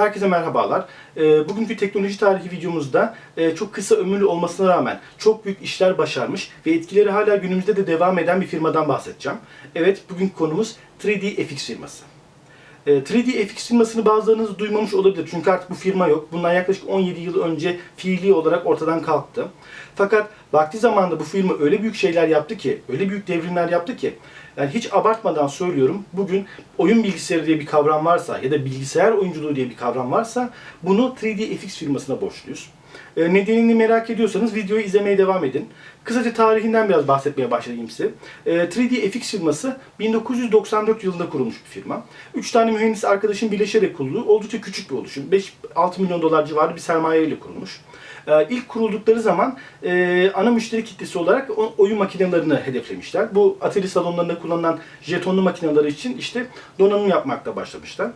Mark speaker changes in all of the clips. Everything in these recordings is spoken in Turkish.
Speaker 1: Herkese merhabalar. Ee, Bugünkü teknoloji tarihi videomuzda e, çok kısa ömürlü olmasına rağmen çok büyük işler başarmış ve etkileri hala günümüzde de devam eden bir firmadan bahsedeceğim. Evet, bugünkü konumuz 3D FX firması. E, 3D FX firmasını bazılarınız duymamış olabilir çünkü artık bu firma yok. Bundan yaklaşık 17 yıl önce fiili olarak ortadan kalktı. Fakat vakti zamanında bu firma öyle büyük şeyler yaptı ki, öyle büyük devrimler yaptı ki, yani hiç abartmadan söylüyorum, bugün oyun bilgisayarı diye bir kavram varsa ya da bilgisayar oyunculuğu diye bir kavram varsa bunu 3D FX firmasına borçluyuz. E, Nedenini merak ediyorsanız videoyu izlemeye devam edin. Kısaca tarihinden biraz bahsetmeye başlayayım size. E, 3D FX firması 1994 yılında kurulmuş bir firma. 3 tane mühendis arkadaşın birleşerek kurulduğu oldukça küçük bir oluşum. 5-6 milyon dolar civarı bir sermaye ile kurulmuş. E, İlk kuruldukları zaman e, ana müşteri kitlesi olarak oyun makinelerini hedeflemişler. Bu atölye salonlarında kullanılan jetonlu makineleri için işte donanım yapmakta başlamışlar.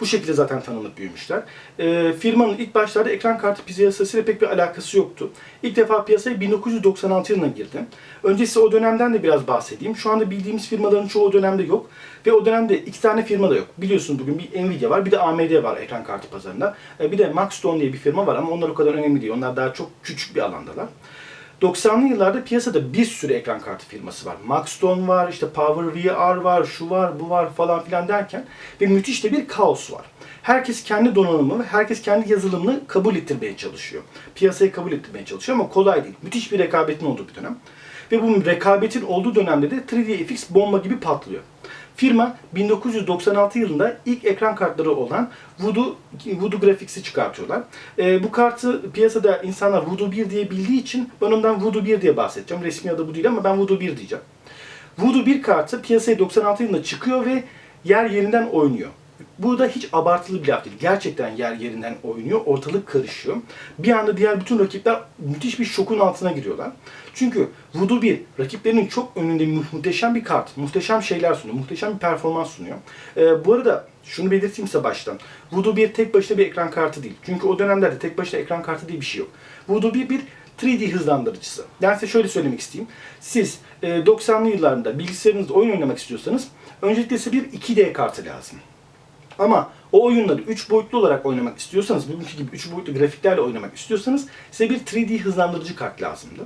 Speaker 1: Bu şekilde zaten tanınıp büyümüşler. Ee, firmanın ilk başlarda ekran kartı piyasasıyla pek bir alakası yoktu. İlk defa piyasaya 1996 yılına girdi. Öncesi o dönemden de biraz bahsedeyim. Şu anda bildiğimiz firmaların çoğu o dönemde yok. Ve o dönemde iki tane firma da yok. Biliyorsunuz bugün bir Nvidia var, bir de AMD var ekran kartı pazarında. Ee, bir de Maxstone diye bir firma var ama onlar o kadar önemli değil. Onlar daha çok küçük bir alandalar. 90'lı yıllarda piyasada bir sürü ekran kartı firması var. Maxstone var, işte Power VR var, şu var, bu var falan filan derken ve müthiş de bir kaos var. Herkes kendi donanımı ve herkes kendi yazılımını kabul ettirmeye çalışıyor. Piyasayı kabul ettirmeye çalışıyor ama kolay değil. Müthiş bir rekabetin olduğu bir dönem. Ve bu rekabetin olduğu dönemde de 3D FX bomba gibi patlıyor. Firma 1996 yılında ilk ekran kartları olan Voodoo, Voodoo Graphics'i çıkartıyorlar. Ee, bu kartı piyasada insanlar Voodoo 1 diye bildiği için ben ondan Voodoo 1 diye bahsedeceğim. Resmi adı bu değil ama ben Voodoo 1 diyeceğim. Voodoo 1 kartı piyasaya 96 yılında çıkıyor ve yer yerinden oynuyor. Bu da hiç abartılı bir laf değil. Gerçekten yer yerinden oynuyor, ortalık karışıyor. Bir anda diğer bütün rakipler müthiş bir şokun altına giriyorlar. Çünkü Voodoo 1 rakiplerinin çok önünde mu- muhteşem bir kart, muhteşem şeyler sunuyor, muhteşem bir performans sunuyor. Ee, bu arada şunu belirteyim size baştan. Voodoo 1 tek başına bir ekran kartı değil. Çünkü o dönemlerde tek başına ekran kartı diye bir şey yok. Voodoo 1 bir 3D hızlandırıcısı. Yani size şöyle söylemek isteyeyim. Siz e, 90'lı yıllarında bilgisayarınızda oyun oynamak istiyorsanız öncelikle size bir 2D kartı lazım. Ama o oyunları 3 boyutlu olarak oynamak istiyorsanız, bugünkü gibi 3 boyutlu grafiklerle oynamak istiyorsanız size bir 3D hızlandırıcı kart lazımdı.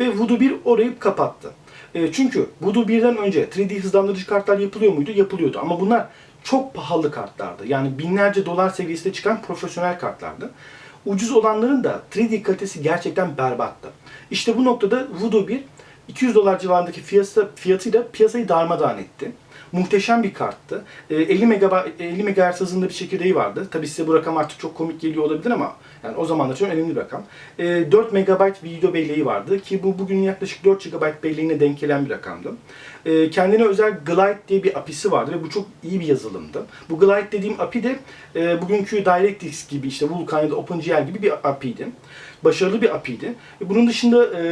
Speaker 1: Ve Voodoo 1 orayı kapattı. E, çünkü Voodoo 1'den önce 3D hızlandırıcı kartlar yapılıyor muydu? Yapılıyordu. Ama bunlar çok pahalı kartlardı. Yani binlerce dolar seviyesinde çıkan profesyonel kartlardı. Ucuz olanların da 3D kalitesi gerçekten berbattı. İşte bu noktada Voodoo 1 200 dolar civarındaki fiyatı, fiyatıyla piyasayı darmadağın etti. Muhteşem bir karttı. Ee, 50 megabayt 50 MHz hızında bir çekirdeği vardı. Tabi size bu rakam artık çok komik geliyor olabilir ama yani o zamanlar çok önemli bir rakam. Ee, 4 MB video belleği vardı ki bu bugün yaklaşık 4 GB belleğine denk gelen bir rakamdı. Ee, kendine özel Glide diye bir API'si vardı ve bu çok iyi bir yazılımdı. Bu Glide dediğim API de e, bugünkü DirectX gibi işte Vulkan ya da OpenGL gibi bir API'ydi. Başarılı bir API'ydi. E, Bunun dışında e,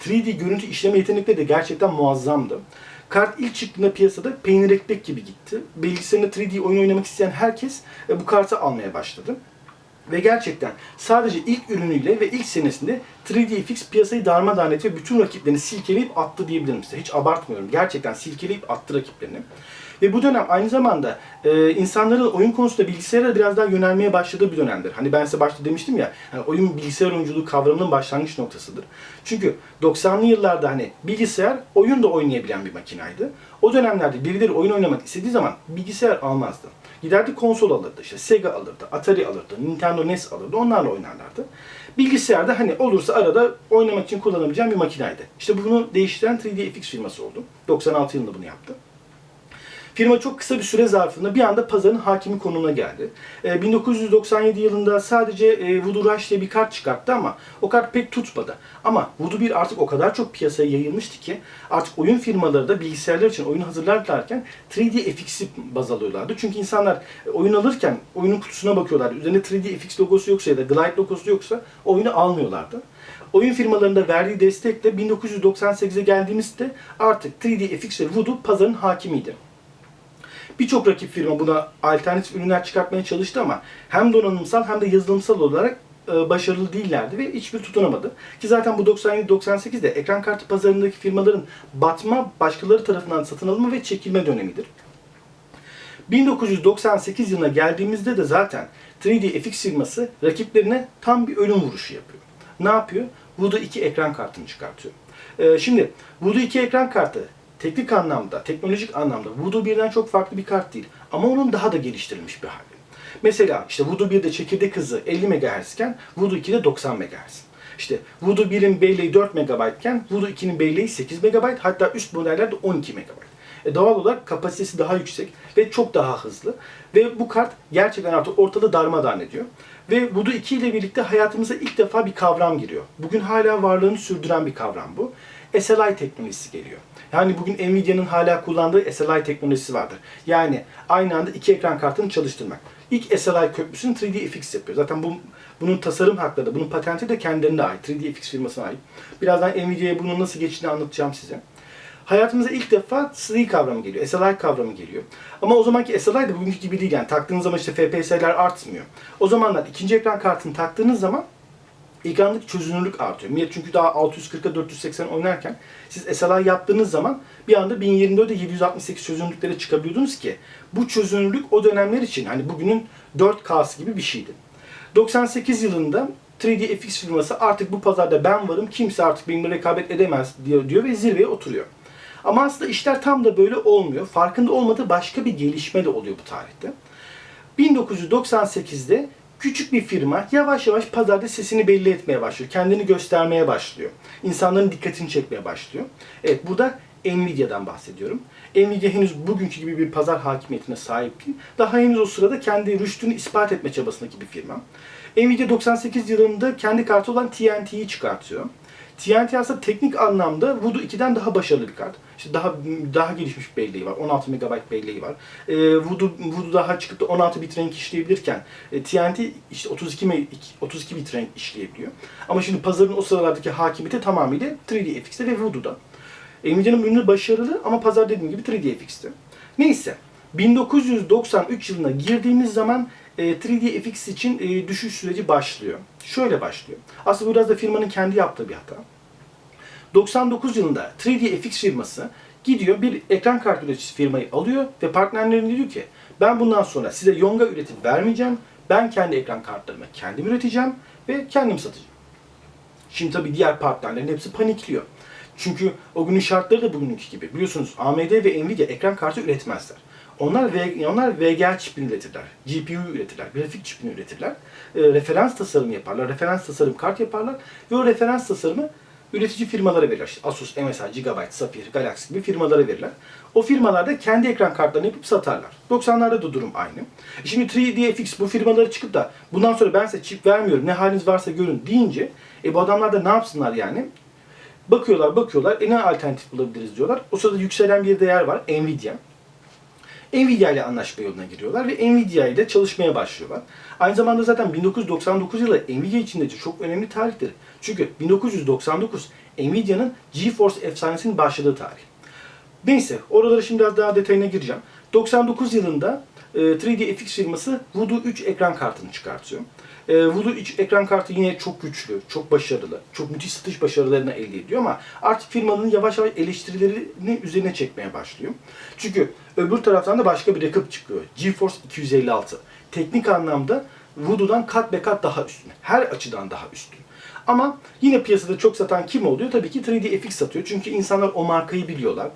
Speaker 1: 3D görüntü işleme yetenekleri de gerçekten muazzamdı. Kart ilk çıktığında piyasada peynir ekmek gibi gitti. Bilgisayarında 3D oyun oynamak isteyen herkes e, bu kartı almaya başladı. Ve gerçekten sadece ilk ürünüyle ve ilk senesinde 3D FX piyasayı darmadağın etti ve bütün rakiplerini silkeleyip attı diyebilirim size. Hiç abartmıyorum. Gerçekten silkeleyip attı rakiplerini. Ve bu dönem aynı zamanda e, insanların oyun konusunda bilgisayara biraz daha yönelmeye başladığı bir dönemdir. Hani ben size başta demiştim ya, hani oyun bilgisayar oyunculuğu kavramının başlangıç noktasıdır. Çünkü 90'lı yıllarda hani bilgisayar oyun da oynayabilen bir makinaydı. O dönemlerde birileri oyun oynamak istediği zaman bilgisayar almazdı. Giderdi konsol alırdı, işte Sega alırdı, Atari alırdı, Nintendo NES alırdı, onlarla oynarlardı. Bilgisayarda hani olursa arada oynamak için kullanabileceğim bir makinaydı. İşte bunu değiştiren 3D FX firması oldu. 96 yılında bunu yaptı. Firma çok kısa bir süre zarfında bir anda pazarın hakimi konumuna geldi. Ee, 1997 yılında sadece e, Voodoo Rush diye bir kart çıkarttı ama o kart pek tutmadı. Ama Voodoo 1 artık o kadar çok piyasaya yayılmıştı ki artık oyun firmaları da bilgisayarlar için oyun hazırlarlarken 3D FX'i baz alıyorlardı. Çünkü insanlar e, oyun alırken oyunun kutusuna bakıyorlardı. Üzerinde 3D FX logosu yoksa ya da Glide logosu yoksa oyunu almıyorlardı. Oyun firmalarında verdiği destekle 1998'e geldiğimizde artık 3D FX ve Voodoo pazarın hakimiydi. Birçok rakip firma buna alternatif ürünler çıkartmaya çalıştı ama hem donanımsal hem de yazılımsal olarak e, başarılı değillerdi ve hiçbir tutunamadı. Ki zaten bu 97-98'de ekran kartı pazarındaki firmaların batma, başkaları tarafından satın alınma ve çekilme dönemidir. 1998 yılına geldiğimizde de zaten 3D FX firması rakiplerine tam bir ölüm vuruşu yapıyor. Ne yapıyor? Voodoo 2 ekran kartını çıkartıyor. Ee, şimdi Voodoo 2 ekran kartı teknik anlamda, teknolojik anlamda Voodoo 1'den çok farklı bir kart değil. Ama onun daha da geliştirilmiş bir hali. Mesela işte Voodoo 1'de çekirdek hızı 50 MHz iken Voodoo 2'de 90 MHz. İşte Voodoo 1'in belleği 4 MB iken Voodoo 2'nin belleği 8 MB hatta üst modellerde 12 MB. E doğal olarak kapasitesi daha yüksek ve çok daha hızlı. Ve bu kart gerçekten artık ortada darmadağın ediyor. Ve Voodoo 2 ile birlikte hayatımıza ilk defa bir kavram giriyor. Bugün hala varlığını sürdüren bir kavram bu. SLI teknolojisi geliyor. Yani bugün Nvidia'nın hala kullandığı SLI teknolojisi vardır. Yani aynı anda iki ekran kartını çalıştırmak. İlk SLI köprüsünü 3D FX yapıyor. Zaten bu, bunun tasarım hakları da, bunun patenti de kendilerine ait. 3D FX firmasına ait. Birazdan Nvidia'ya bunun nasıl geçtiğini anlatacağım size. Hayatımıza ilk defa SLI kavramı geliyor, SLI kavramı geliyor. Ama o zamanki SLI de bugünkü gibi değil yani. Taktığınız zaman işte FPS'ler artmıyor. O zamanlar ikinci ekran kartını taktığınız zaman ekrandaki çözünürlük artıyor. Millet çünkü daha 640'a 480 oynarken siz SLI yaptığınız zaman bir anda 1024'e 768 çözünürlüklere çıkabiliyordunuz ki bu çözünürlük o dönemler için hani bugünün 4K'sı gibi bir şeydi. 98 yılında 3D FX firması artık bu pazarda ben varım kimse artık benimle rekabet edemez diyor, diyor ve zirveye oturuyor. Ama aslında işler tam da böyle olmuyor. Farkında olmadığı başka bir gelişme de oluyor bu tarihte. 1998'de küçük bir firma yavaş yavaş pazarda sesini belli etmeye başlıyor. Kendini göstermeye başlıyor. İnsanların dikkatini çekmeye başlıyor. Evet burada Nvidia'dan bahsediyorum. Nvidia henüz bugünkü gibi bir pazar hakimiyetine sahip değil. Daha henüz o sırada kendi rüştünü ispat etme çabasındaki bir firma. Nvidia 98 yılında kendi kartı olan TNT'yi çıkartıyor. TNT aslında teknik anlamda Voodoo 2'den daha başarılı bir kart. İşte daha daha gelişmiş belleği var. 16 MB belleği var. Ee, Voodoo, Voodoo daha çıkıp da 16 bit renk işleyebilirken e, TNT işte 32 me- 32 bit renk işleyebiliyor. Ama şimdi pazarın o sıralardaki hakimiyeti tamamıyla 3D FX'te ve Voodoo'da. Nvidia'nın ürünü başarılı ama pazar dediğim gibi 3D FX'te. Neyse 1993 yılına girdiğimiz zaman e, 3D FX için e, düşüş süreci başlıyor. Şöyle başlıyor. Aslında biraz da firmanın kendi yaptığı bir hata. 99 yılında 3D FX firması gidiyor bir ekran kartı üreticisi firmayı alıyor ve partnerlerine diyor ki ben bundan sonra size yonga üretip vermeyeceğim. Ben kendi ekran kartlarımı kendim üreteceğim ve kendim satacağım. Şimdi tabii diğer partnerlerin hepsi panikliyor. Çünkü o günün şartları da bugünkü gibi. Biliyorsunuz AMD ve Nvidia ekran kartı üretmezler. Onlar V- onlar VGA çipini üretirler, GPU üretirler, grafik çipini üretirler, e, referans tasarımı yaparlar, referans tasarım kart yaparlar ve o referans tasarımı üretici firmalara verirler. İşte Asus, MSI, Gigabyte, Sapphire, Galaxy gibi firmalara verirler. O firmalar da kendi ekran kartlarını yapıp satarlar. 90'larda da durum aynı. E Şimdi 3DFX bu firmaları çıkıp da bundan sonra ben size çip vermiyorum ne haliniz varsa görün deyince e bu adamlar da ne yapsınlar yani? Bakıyorlar bakıyorlar e ne alternatif bulabiliriz diyorlar. O sırada yükselen bir değer var Nvidia. Nvidia ile anlaşma yoluna giriyorlar ve Nvidia ile çalışmaya başlıyorlar. Aynı zamanda zaten 1999 yılı Nvidia için de çok önemli tarihtir. Çünkü 1999 Nvidia'nın GeForce efsanesinin başladığı tarih. Neyse, oralara şimdi daha detayına gireceğim. 99 yılında e, 3D FX firması Voodoo 3 ekran kartını çıkartıyor. E, Voodoo 3 ekran kartı yine çok güçlü, çok başarılı, çok müthiş satış başarılarını elde ediyor ama artık firmanın yavaş yavaş eleştirilerini üzerine çekmeye başlıyor. Çünkü öbür taraftan da başka bir rakip çıkıyor. GeForce 256. Teknik anlamda Voodoo'dan kat be kat daha üstün. Her açıdan daha üstün. Ama yine piyasada çok satan kim oluyor? Tabii ki 3D FX satıyor. Çünkü insanlar o markayı biliyorlar.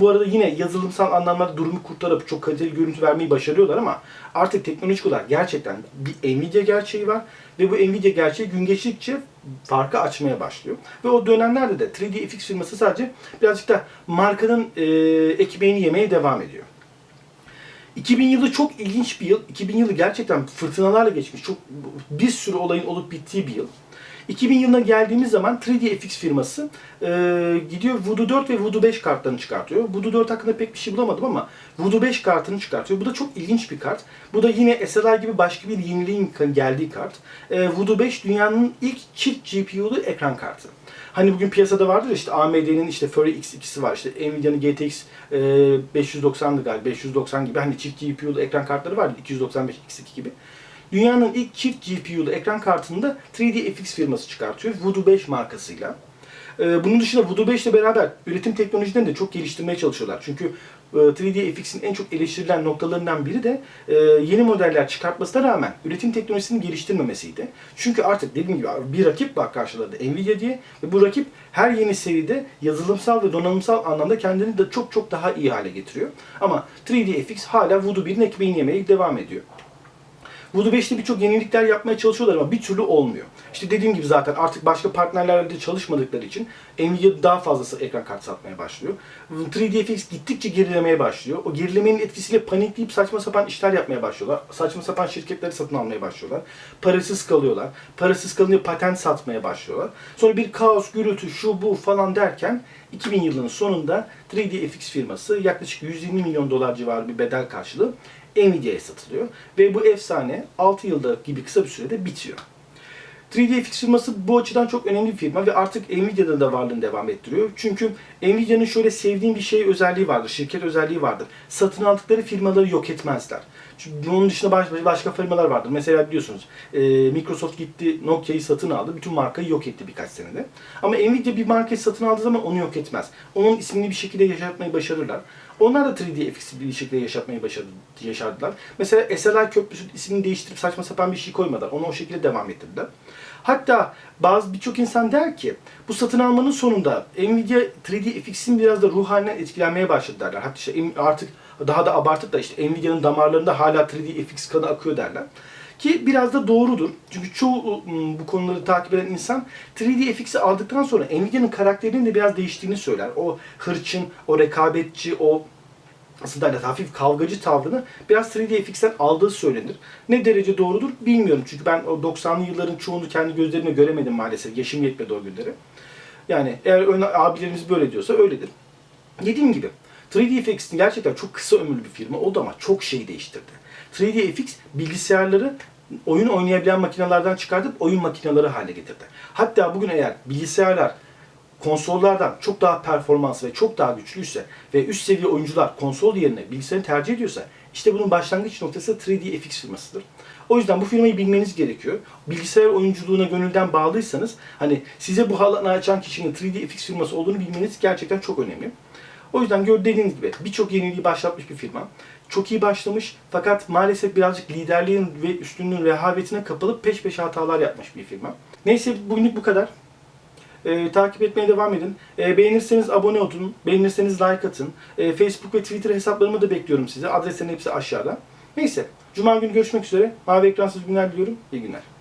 Speaker 1: Bu arada yine yazılımsal anlamda durumu kurtarıp çok kaliteli görüntü vermeyi başarıyorlar ama artık teknolojik olarak gerçekten bir Nvidia gerçeği var ve bu Nvidia gerçeği gün geçtikçe farkı açmaya başlıyor. Ve o dönemlerde de 3D FX firması sadece birazcık da markanın e, ekmeğini yemeye devam ediyor. 2000 yılı çok ilginç bir yıl. 2000 yılı gerçekten fırtınalarla geçmiş. Çok bir sürü olayın olup bittiği bir yıl. 2000 yılına geldiğimiz zaman 3D FX firması e, gidiyor Voodoo 4 ve Voodoo 5 kartlarını çıkartıyor. Voodoo 4 hakkında pek bir şey bulamadım ama Voodoo 5 kartını çıkartıyor. Bu da çok ilginç bir kart. Bu da yine SLR gibi başka bir yeniliğin geldiği kart. E, Voodoo 5 dünyanın ilk çift GPU'lu ekran kartı. Hani bugün piyasada vardır işte AMD'nin işte Fury X2'si var, işte Nvidia'nın GTX e, 590'dı galiba, 590 gibi hani çift GPU'lu ekran kartları vardı, 295 X2 gibi. Dünyanın ilk çift GPU'lu ekran kartını da 3D FX firması çıkartıyor, Voodoo 5 markasıyla. Ee, bunun dışında Voodoo 5 ile beraber üretim teknolojilerini de çok geliştirmeye çalışıyorlar. Çünkü e, 3D FX'in en çok eleştirilen noktalarından biri de e, yeni modeller çıkartmasına rağmen üretim teknolojisini geliştirmemesiydi. Çünkü artık dediğim gibi bir rakip var karşılarında Nvidia diye ve bu rakip her yeni seride yazılımsal ve donanımsal anlamda kendini de çok çok daha iyi hale getiriyor. Ama 3D FX hala Voodoo 1'in ekmeğini yemeye devam ediyor. 5'te birçok yenilikler yapmaya çalışıyorlar ama bir türlü olmuyor. İşte dediğim gibi zaten artık başka partnerlerle de çalışmadıkları için Nvidia daha fazlası ekran kartı satmaya başlıyor. 3DFX gittikçe gerilemeye başlıyor. O gerilemenin etkisiyle panikleyip saçma sapan işler yapmaya başlıyorlar. Saçma sapan şirketleri satın almaya başlıyorlar. Parasız kalıyorlar. Parasız kalınca patent satmaya başlıyorlar. Sonra bir kaos, gürültü, şu bu falan derken 2000 yılının sonunda 3DFX firması yaklaşık 120 milyon dolar civarı bir bedel karşılığı Nvidia'ya satılıyor. Ve bu efsane 6 yılda gibi kısa bir sürede bitiyor. 3DFX firması bu açıdan çok önemli bir firma ve artık Nvidia'da da varlığını devam ettiriyor. Çünkü Nvidia'nın şöyle sevdiğim bir şey özelliği vardır, şirket özelliği vardır. Satın aldıkları firmaları yok etmezler. Çünkü bunun dışında başka, başka firmalar vardır. Mesela biliyorsunuz e, Microsoft gitti Nokia'yı satın aldı. Bütün markayı yok etti birkaç senede. Ama Nvidia bir markayı satın aldığı zaman onu yok etmez. Onun ismini bir şekilde yaşatmayı başarırlar. Onlar da 3DFX'i bir şekilde yaşatmayı başardı, yaşardılar. Mesela SLI Köprüsü ismini değiştirip saçma sapan bir şey koymadılar. Onu o şekilde devam ettirdiler. Hatta bazı birçok insan der ki bu satın almanın sonunda Nvidia 3DFX'in biraz da ruh halinden etkilenmeye başladı derler. Hatta işte artık daha da abartıp da işte Nvidia'nın damarlarında hala 3DFX kanı akıyor derler. Ki biraz da doğrudur. Çünkü çoğu ım, bu konuları takip eden insan 3DFX'i aldıktan sonra Nvidia'nın karakterinin de biraz değiştiğini söyler. O hırçın, o rekabetçi, o aslında hafif kavgacı tavrını biraz 3DFX'ten aldığı söylenir. Ne derece doğrudur bilmiyorum. Çünkü ben o 90'lı yılların çoğunu kendi gözlerimle göremedim maalesef. Yaşım yetmedi o günlere. Yani eğer abilerimiz böyle diyorsa öyledir. Dediğim gibi 3DFX gerçekten çok kısa ömürlü bir firma oldu ama çok şey değiştirdi. 3DFX bilgisayarları oyun oynayabilen makinelerden çıkartıp oyun makineleri hale getirdi. Hatta bugün eğer bilgisayarlar konsollardan çok daha performans ve çok daha güçlüyse ve üst seviye oyuncular konsol yerine bilgisayarı tercih ediyorsa işte bunun başlangıç noktası 3DFX firmasıdır. O yüzden bu firmayı bilmeniz gerekiyor. Bilgisayar oyunculuğuna gönülden bağlıysanız hani size bu alanı açan kişinin 3DFX firması olduğunu bilmeniz gerçekten çok önemli. O yüzden gör dediğiniz gibi birçok yeniliği başlatmış bir firma. Çok iyi başlamış fakat maalesef birazcık liderliğin ve üstünlüğün rehavetine kapılıp peş peşe hatalar yapmış bir firma. Neyse bugünlük bu kadar. Ee, takip etmeye devam edin. Ee, beğenirseniz abone olun. Beğenirseniz like atın. Ee, Facebook ve Twitter hesaplarımı da bekliyorum size. Adreslerin hepsi aşağıda. Neyse. Cuma günü görüşmek üzere. Mavi ekransız günler diliyorum. İyi günler.